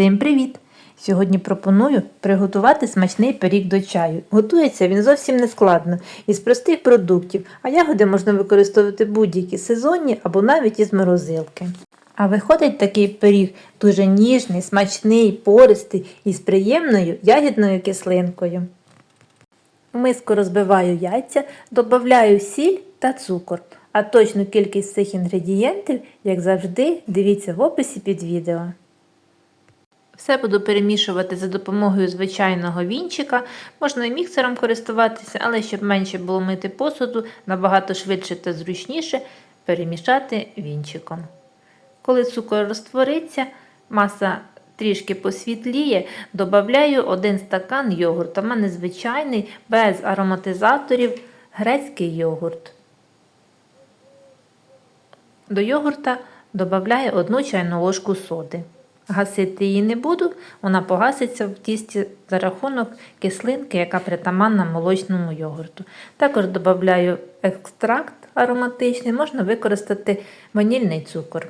Всім привіт! Сьогодні пропоную приготувати смачний пиріг до чаю. Готується він зовсім не складно, із простих продуктів, а ягоди можна використовувати будь-які сезонні або навіть із морозилки. А виходить такий пиріг дуже ніжний, смачний, пористий і з приємною ягідною кислинкою. В миску розбиваю яйця, додаю сіль та цукор. А точну кількість цих інгредієнтів, як завжди, дивіться в описі під відео. Все буду перемішувати за допомогою звичайного вінчика. Можна і міксером користуватися, але щоб менше було мити посуду, набагато швидше та зручніше перемішати вінчиком. Коли цукор розтвориться, маса трішки посвітліє, додаю 1 стакан йогурту. У мене звичайний, без ароматизаторів, грецький йогурт. До йогурта додаю 1 чайну ложку соди. Гасити її не буду, вона погаситься в тісті за рахунок кислинки, яка притаманна молочному йогурту. Також додаю екстракт ароматичний, можна використати ванільний цукор.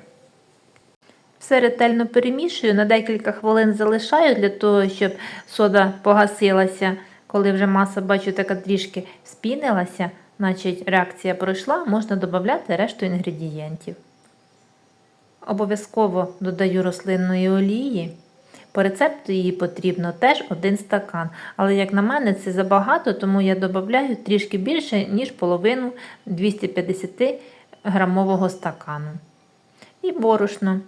Все ретельно перемішую, на декілька хвилин залишаю для того, щоб сода погасилася. Коли вже маса, бачу, така трішки спінилася, значить реакція пройшла, можна додати решту інгредієнтів. Обов'язково додаю рослинної олії. По рецепту її потрібно теж один стакан. Але, як на мене, це забагато, тому я додаю трішки більше, ніж половину 250 грамового стакану. І борошно.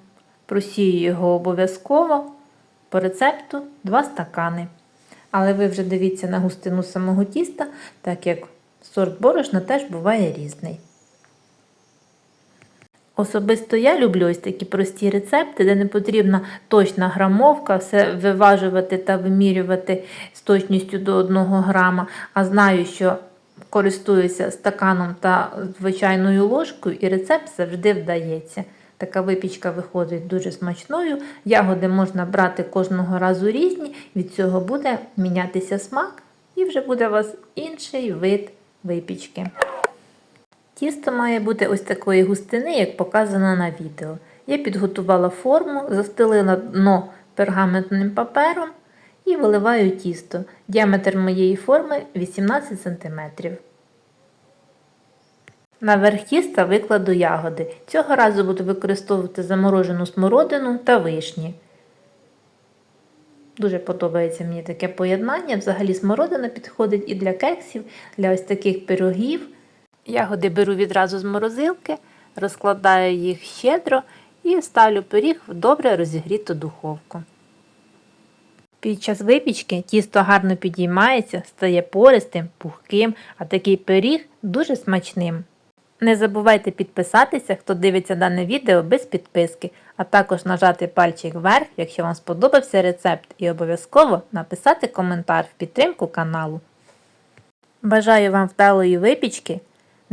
Просію його обов'язково по рецепту 2 стакани. Але ви вже дивіться на густину самого тіста, так як сорт борошна теж буває різний. Особисто я люблю ось такі прості рецепти, де не потрібна точна грамовка, все виважувати та вимірювати з точністю до 1 грама, а знаю, що користуюся стаканом та звичайною ложкою, і рецепт завжди вдається. Така випічка виходить дуже смачною. Ягоди можна брати кожного разу різні, від цього буде мінятися смак, і вже буде у вас інший вид випічки. Тісто має бути ось такої густини, як показано на відео. Я підготувала форму, застелила дно пергаментним папером і виливаю тісто. Діаметр моєї форми 18 см. Наверх тіста викладу ягоди. Цього разу буду використовувати заморожену смородину та вишні. Дуже подобається мені таке поєднання. Взагалі смородина підходить і для кексів, для ось таких пирогів. Ягоди беру відразу з морозилки, розкладаю їх щедро і ставлю пиріг в добре розігріту духовку. Під час випічки тісто гарно підіймається, стає пористим, пухким, а такий пиріг дуже смачним. Не забувайте підписатися, хто дивиться дане відео без підписки, а також нажати пальчик вверх, якщо вам сподобався рецепт, і обов'язково написати коментар в підтримку каналу. Бажаю вам вдалої випічки!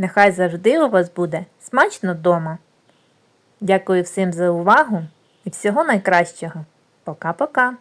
Нехай завжди у вас буде смачно дома. Дякую всім за увагу і всього найкращого. Пока-пока!